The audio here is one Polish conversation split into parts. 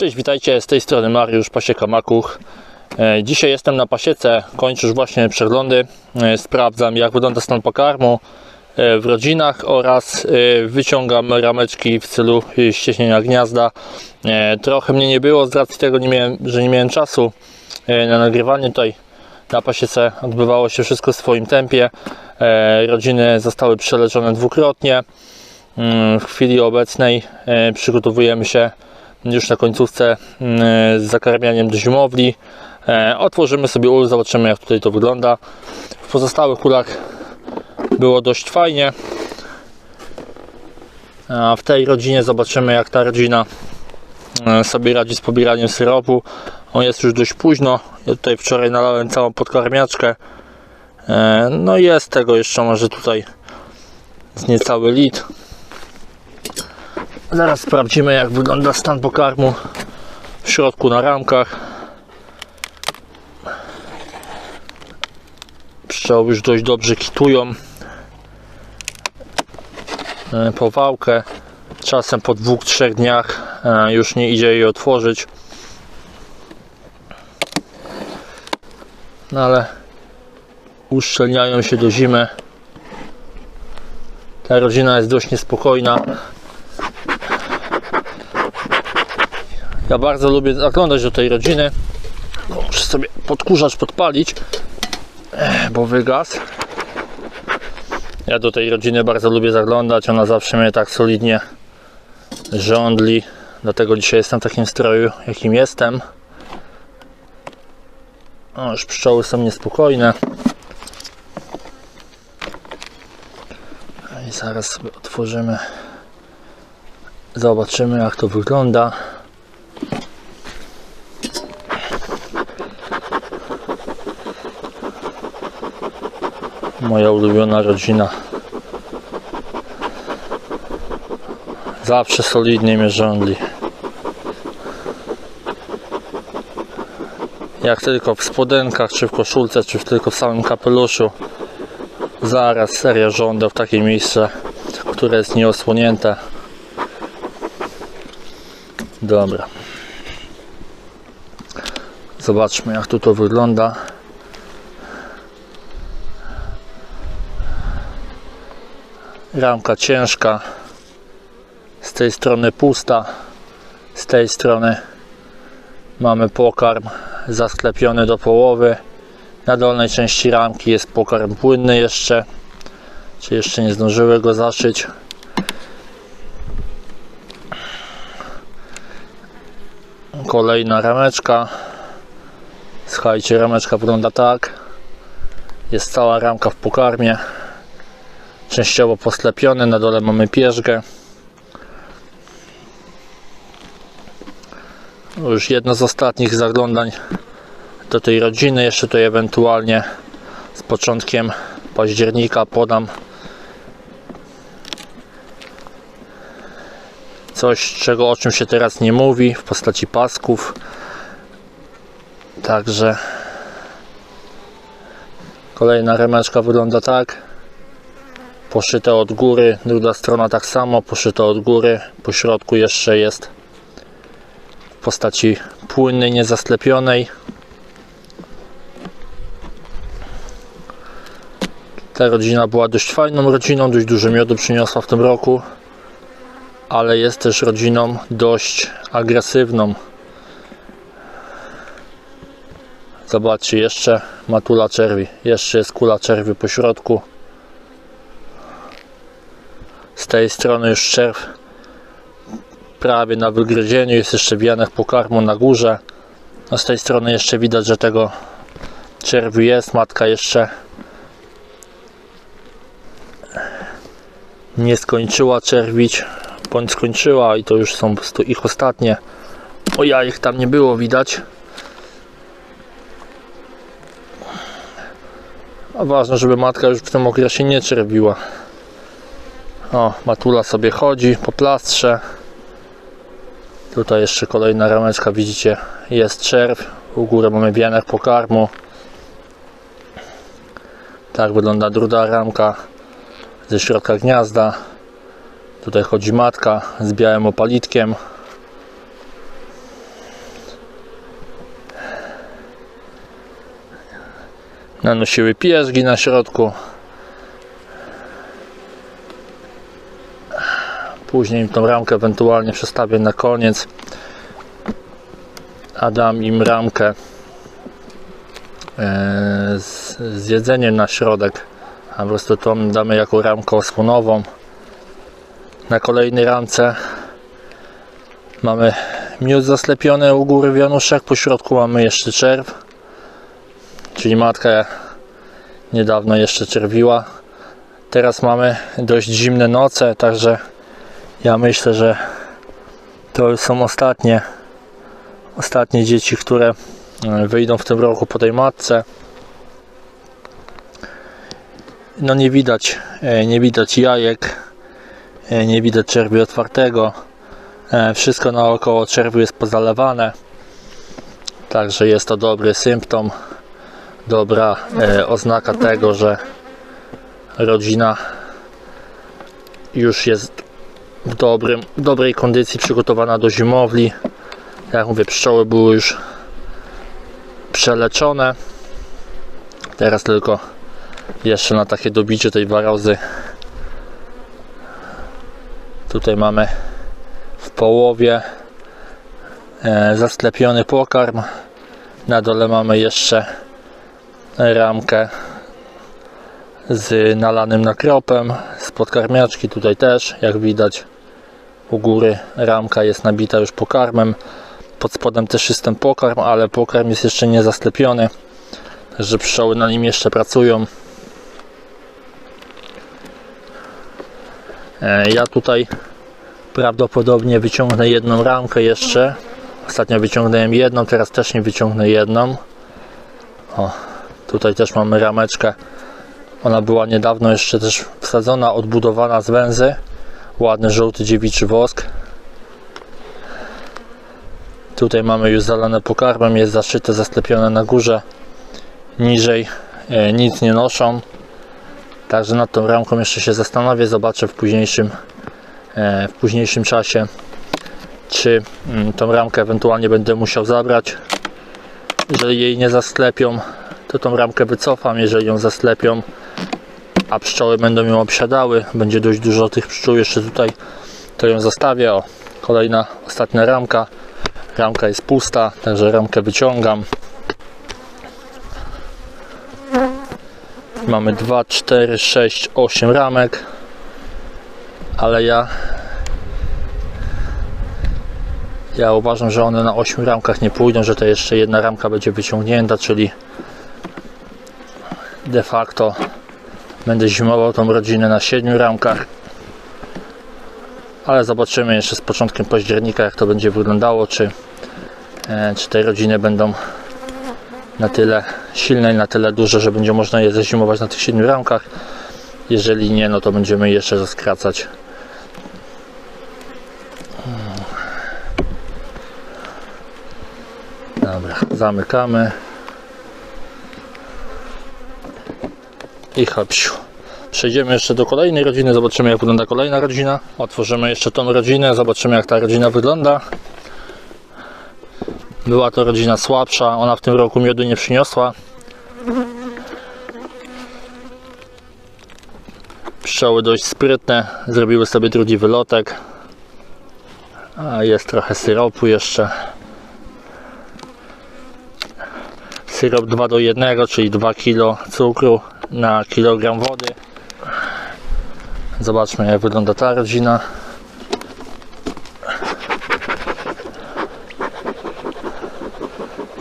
Cześć, witajcie, z tej strony Mariusz Pasieka Makuch. E, Dzisiaj jestem na pasiece, kończę już właśnie przeglądy, E, sprawdzam jak wygląda stan pokarmu e, w rodzinach oraz wyciągam rameczki w celu ścieśnienia gniazda. Trochę mnie nie było z racji tego, że nie miałem czasu na nagrywanie tutaj na pasiece odbywało się wszystko w swoim tempie. Rodziny zostały przeleczone dwukrotnie. Mm, W chwili obecnej przygotowujemy się już na końcówce mm, z zakarmianiem do zimowli. E, Otworzymy sobie ul, zobaczymy jak tutaj to wygląda. W pozostałych ulach było dość fajnie. A w tej rodzinie zobaczymy jak ta rodzina e, sobie radzi z pobieraniem syropu. On jest już dość późno. Ja tutaj wczoraj nalałem całą podkarmiaczkę. E, No jest tego jeszcze może tutaj z niecały lit. Zaraz sprawdzimy jak wygląda stan pokarmu w środku na ramkach. Pszczoły już dość dobrze kitują. E, Powałkę. Czasem po dwóch, trzech dniach e, już nie idzie jej otworzyć. No ale uszczelniają się do zimy. Ta rodzina jest dość niespokojna. Ja bardzo lubię zaglądać do tej rodziny. Muszę sobie podkurzacz podpalić, eh, bo wygasł. Ja do tej rodziny bardzo lubię zaglądać. Ona zawsze mnie tak solidnie żądli. Dlatego dzisiaj jestem w takim stroju, jakim jestem. O, już pszczoły są niespokojne. I zaraz sobie otworzymy. Zobaczymy jak to wygląda. Moja ulubiona rodzina. Zawsze solidnie mnie rządli. Jak tylko w spodenkach, czy w koszulce, czy tylko w samym kapeluszu. Zaraz seria żąda w takie miejsce, które jest nieosłonięte. Dobra. Zobaczmy jak tu to wygląda. Ramka ciężka. Z tej strony pusta. Z tej strony mamy pokarm zasklepiony do połowy. Na dolnej części ramki jest pokarm płynny jeszcze. Czy jeszcze nie zdążyły go zaszyć. Kolejna rameczka. Słuchajcie, rameczka wygląda tak. Jest cała ramka w pokarmie. Częściowo posklepiony. Na dole mamy pierzgę. Już jedno z ostatnich zaglądań do tej rodziny. Jeszcze tutaj ewentualnie z początkiem października podam coś, czego o czym się teraz nie mówi w postaci pasków. Także kolejna remeczka wygląda tak. Poszyte od góry, druga strona tak samo, poszyte od góry. Po środku jeszcze jest w postaci płynnej, niezasklepionej. Ta rodzina była dość fajną rodziną, dość dużo miodu przyniosła w tym roku, ale jest też rodziną dość agresywną. Zobaczcie, jeszcze matula czerwi, jeszcze jest kula czerwi po środku. Z tej strony już czerw prawie na wygryzieniu, jest jeszcze wianek pokarmu na górze. A z tej strony jeszcze widać, że tego czerwiu jest, matka jeszcze nie skończyła czerwić, bądź skończyła i to już są ich ostatnie. O ja ich tam nie było widać. A ważne, żeby matka już w tym okresie nie czerwiła. O, matula sobie chodzi po plastrze. Tutaj jeszcze kolejna rameczka, widzicie, jest czerw. U góry mamy wianek pokarmu. Tak wygląda druga ramka ze środka gniazda. Tutaj chodzi matka z białym opalitkiem. Nanosiły pieżgi na środku. Później tą ramkę ewentualnie przestawię na koniec. A dam im ramkę e, z, z jedzeniem na środek. A po prostu tą damy jako ramkę osłonową. Na kolejnej ramce mamy miód zaslepiony u góry wianuszek, po środku mamy jeszcze czerw. Czyli matka niedawno jeszcze czerwiła. Teraz mamy dość zimne noce, także ja myślę, że to są ostatnie ostatnie dzieci, które e, wyjdą w tym roku po tej matce. No nie widać, e, nie widać jajek, e, nie widać czerwi otwartego. Wszystko naokoło czerwi jest pozalewane. Także jest to dobry symptom, dobra oznaka tego, że rodzina już jest w dobrym, dobrej kondycji przygotowana do zimowli. Jak mówię, pszczoły były już przeleczone. Teraz tylko jeszcze na takie dobicie tej warozy. Tutaj mamy w połowie e, zasklepiony pokarm. Na dole mamy jeszcze ramkę z nalanym nakropem, z podkarmiaczki tutaj też, jak widać. U góry ramka jest nabita już pokarmem. Pod spodem też jest ten pokarm, ale pokarm jest jeszcze nie zasklepiony także pszczoły na nim jeszcze pracują. E, ja tutaj prawdopodobnie wyciągnę jedną ramkę jeszcze. Ostatnio wyciągnąłem jedną, teraz też nie wyciągnę jedną. O, tutaj też mamy rameczkę ona była niedawno jeszcze też wsadzona, odbudowana z węzy. Ładny żółty dziewiczy wosk. Tutaj mamy już zalane pokarmem, jest zaszyte, zasklepione na górze. Niżej e, nic nie noszą. Także nad tą ramką jeszcze się zastanowię, zobaczę w późniejszym, e, w późniejszym czasie, czy mm, tą ramkę ewentualnie będę musiał zabrać. Jeżeli jej nie zasklepią, to tą ramkę wycofam, jeżeli ją zasklepią, a pszczoły będą ją obsiadały, będzie dość dużo tych pszczół jeszcze tutaj, to ją zostawię. O, kolejna, ostatnia ramka. Ramka jest pusta, także ramkę wyciągam. Mamy 2, 4, 6, 8 ramek, ale ja ja uważam, że one na 8 ramkach nie pójdą, że to jeszcze jedna ramka będzie wyciągnięta, czyli de facto będę zimował tą rodzinę na 7 ramkach ale zobaczymy jeszcze z początkiem października jak to będzie wyglądało czy, e, czy te rodziny będą na tyle silne i na tyle duże, że będzie można je zazimować na tych 7 ramkach. Jeżeli nie, no to będziemy jeszcze zaskracać. Dobra, zamykamy i hopsiu. Przejdziemy jeszcze do kolejnej rodziny, zobaczymy jak wygląda kolejna rodzina. Otworzymy jeszcze tą rodzinę, zobaczymy jak ta rodzina wygląda. Była to rodzina słabsza, ona w tym roku miodu nie przyniosła. Pszczoły dość sprytne, zrobiły sobie drugi wylotek. A jest trochę syropu jeszcze. Syrop 2 do 1, czyli 2 kg cukru na kilogram wody. Zobaczmy jak wygląda ta rodzina.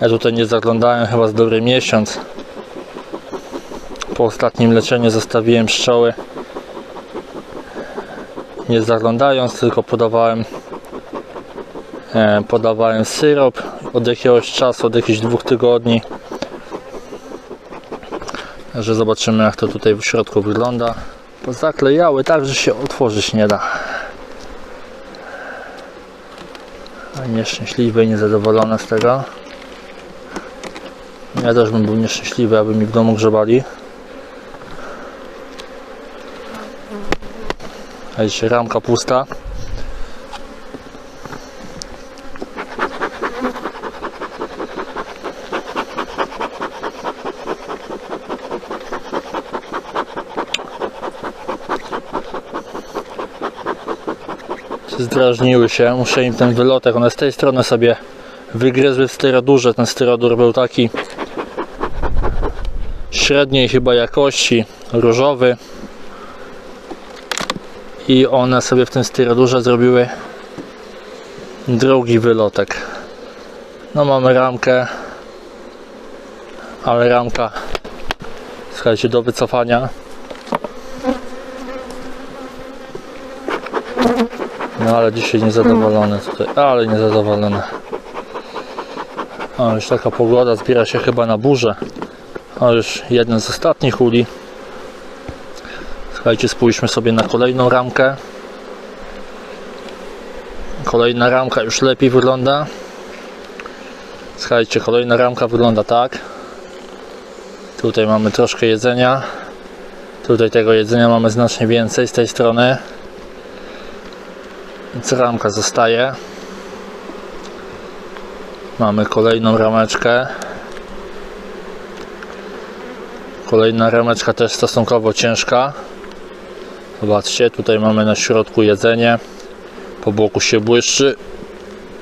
Ja tutaj nie zaglądałem chyba z dobry miesiąc. Po ostatnim leczeniu zostawiłem pszczoły nie zaglądając, tylko podawałem e, podawałem syrop od jakiegoś czasu, od jakichś dwóch tygodni że zobaczymy jak to tutaj w środku wygląda. Zaklejały tak, że się otworzyć nie da. A nieszczęśliwy i niezadowolony z tego. Ja też bym był nieszczęśliwy, aby mi w domu grzebali. A dzisiaj ramka pusta zdrażniły się. Muszę im ten wylotek, one z tej strony sobie wygryzły w styrodurze. Ten styrodur był taki średniej chyba jakości, różowy. I one sobie w tym styrodurze zrobiły drugi wylotek. No mamy ramkę, ale ramka, słuchajcie, do wycofania. Ale dzisiaj niezadowolony tutaj, ale niezadowolony. O, już taka pogoda zbiera się chyba na burzę. O, już jeden z ostatnich uli. Słuchajcie, spójrzmy sobie na kolejną ramkę. Kolejna ramka już lepiej wygląda. Słuchajcie, kolejna ramka wygląda tak. Tutaj mamy troszkę jedzenia. Tutaj tego jedzenia mamy znacznie więcej z tej strony. Więc ramka zostaje. Mamy kolejną rameczkę. Kolejna rameczka też stosunkowo ciężka. Zobaczcie, tutaj mamy na środku jedzenie. Po boku się błyszczy.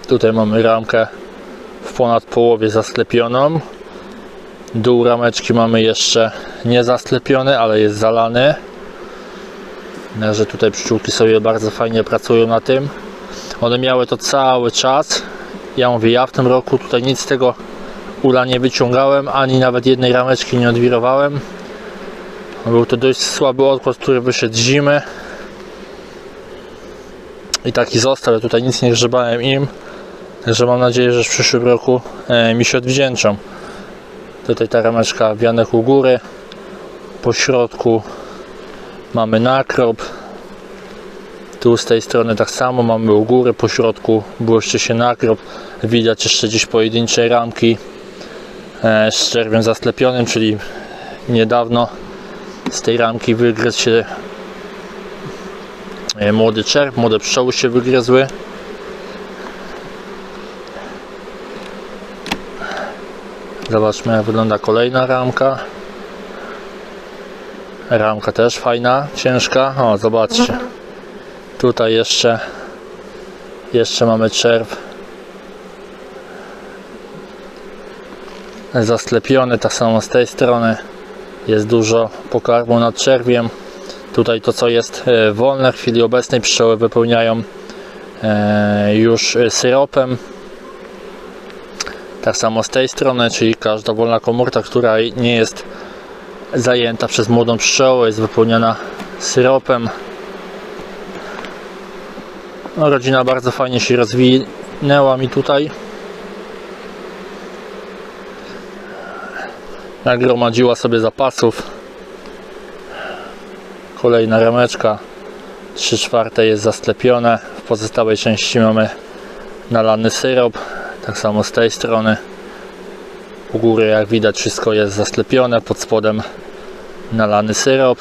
Tutaj mamy ramkę w ponad połowie zasklepioną. Dół rameczki mamy jeszcze nie zasklepiony, ale jest zalany. Że tutaj pszczółki sobie bardzo fajnie pracują na tym. One miały to cały czas. Ja mówię, ja w tym roku tutaj nic z tego ula nie wyciągałem, ani nawet jednej rameczki nie odwirowałem. Był to dość słaby odkład, który wyszedł z zimy. I taki został, ja tutaj nic nie grzebałem im. Także mam nadzieję, że w przyszłym roku e, mi się odwdzięczą. Tutaj ta rameczka wianek u góry. Po środku mamy nakrop. Tu z tej strony tak samo mamy u góry, po środku błyszczy się nakrop. Widać jeszcze gdzieś pojedyncze ramki e, z czerwiem zasklepionym, czyli niedawno z tej ramki wygryzł się e, młody czerw, młode pszczoły się wygryzły. Zobaczmy jak wygląda kolejna ramka. Ramka też fajna, ciężka. O, zobaczcie. Tutaj jeszcze jeszcze mamy czerw. Zasklepiony, tak samo z tej strony. Jest dużo pokarmu nad czerwiem. Tutaj to co jest e, wolne w chwili obecnej pszczoły wypełniają e, już syropem. Tak samo z tej strony, czyli każda wolna komórka, która nie jest zajęta przez młodą pszczołę jest wypełniona syropem. No, rodzina bardzo fajnie się rozwinęła mi tutaj. Nagromadziła sobie zapasów. Kolejna rameczka. 3 czwarte jest zasklepione w pozostałej części mamy nalany syrop tak samo z tej strony u góry jak widać wszystko jest zasklepione pod spodem nalany syrop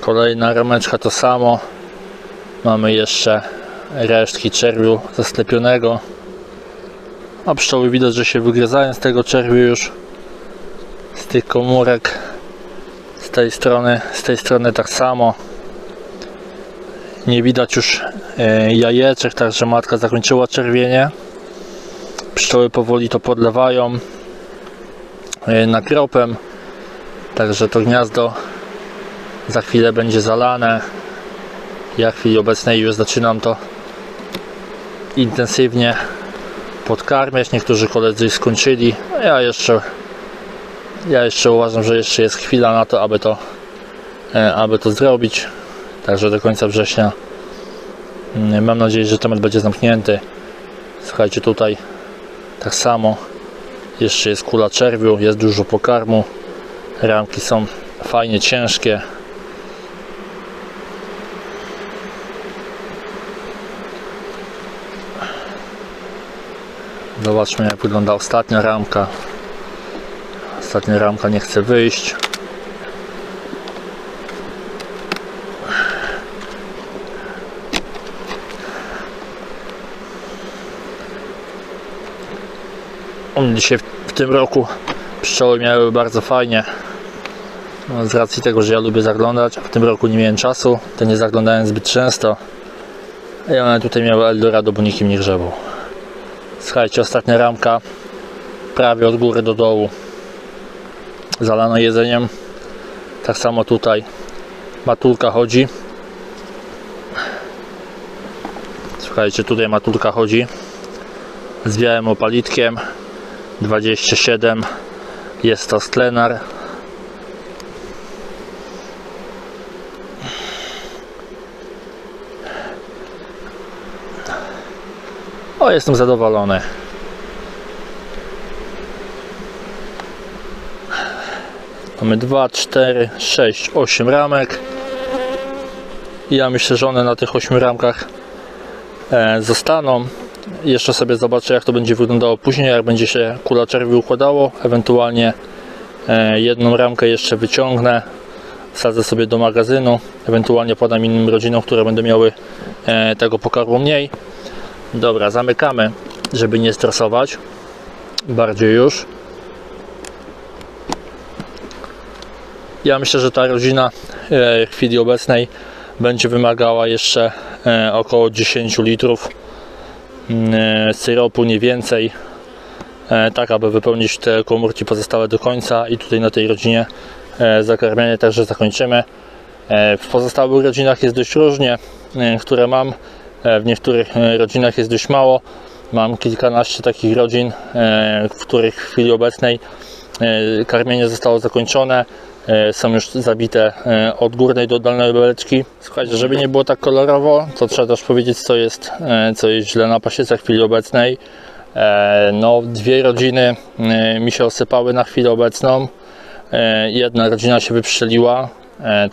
Kolejna rameczka to samo. Mamy jeszcze resztki czerwiu zasklepionego. A pszczoły widać, że się wygryzają z tego czerwiu już. Z tych komórek. Tej strony, z tej strony tak samo. Nie widać już e, jajeczek, także matka zakończyła czerwienie. Pszczoły powoli to podlewają e, nakropem. Także to gniazdo za chwilę będzie zalane ja w chwili obecnej już zaczynam to intensywnie podkarmiać niektórzy koledzy skończyli ja jeszcze ja jeszcze uważam, że jeszcze jest chwila na to, aby to e, aby to zrobić. Także do końca września mm, mam nadzieję, że temat będzie zamknięty. Słuchajcie tutaj tak samo. Jeszcze jest kula czerwiu, jest dużo pokarmu. Ramki są fajnie ciężkie. Zobaczmy jak wygląda ostatnia ramka. Ostatnia ramka nie chce wyjść. On dzisiaj w, tym roku pszczoły miały bardzo fajnie. No, z racji tego, że ja lubię zaglądać, a w tym roku nie miałem czasu, to nie zaglądałem zbyt często. I one tutaj miały Eldorado, bo nikim nie grzebał. Słuchajcie, ostatnia ramka, prawie od góry do dołu. Zalano jedzeniem. Tak samo tutaj. Matulka chodzi. Słuchajcie, tutaj matulka chodzi. Z białym opalitkiem. 27. Jest to sklenar. O, jestem zadowolony. Mamy 2, 4, 6, 8 ramek. I ja myślę, że one na tych 8 ramkach e, zostaną. Jeszcze sobie zobaczę, jak to będzie wyglądało później, jak będzie się kula czerwi układało. Ewentualnie e, jedną ramkę jeszcze wyciągnę, wsadzę sobie do magazynu. Ewentualnie podam innym rodzinom, które będą miały e, tego pokarmu mniej. Dobra, zamykamy, żeby nie stresować. Bardziej już. Ja myślę, że ta rodzina e, w chwili obecnej będzie wymagała jeszcze e, około 10 litrów mm, e, syropu, nie więcej. Tak, aby wypełnić te komórki pozostałe do końca i tutaj na tej rodzinie zakarmianie także zakończymy. W pozostałych rodzinach jest dość różnie, które mam. W niektórych rodzinach jest dość mało. Mam kilkanaście takich rodzin, w których w chwili obecnej karmienie zostało zakończone. E, Są już zabite e, od górnej do dolnej beleczki. Słuchajcie, żeby nie było tak kolorowo, to trzeba też powiedzieć, co jest, e, co jest źle na pasiece w chwili obecnej. No, dwie rodziny mi się osypały na chwilę obecną. Jedna rodzina się wyprzeliła.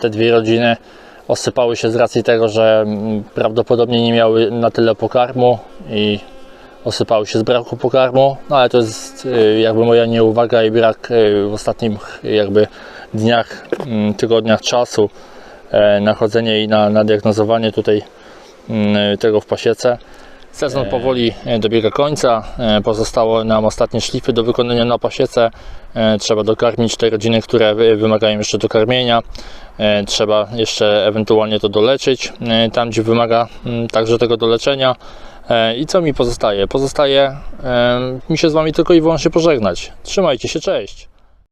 Te dwie rodziny osypały się z racji tego, że mm, prawdopodobnie nie miały na tyle pokarmu i osypały się z braku pokarmu, no ale to jest jakby moja nieuwaga i brak w ostatnich jakby dniach, mm, tygodniach czasu e, na chodzenie i na, na diagnozowanie tutaj mm, tego w pasiece. Sezon powoli e, dobiega końca, e, pozostało nam ostatnie szlify do wykonania na pasiece. E, Trzeba dokarmić te rodziny, które wy- wymagają jeszcze dokarmienia. E, Trzeba jeszcze ewentualnie to doleczyć, e, tam gdzie wymaga mm, także tego doleczenia. E, I co mi pozostaje? Pozostaje e, mi się z Wami tylko i wyłącznie pożegnać. Trzymajcie się, cześć!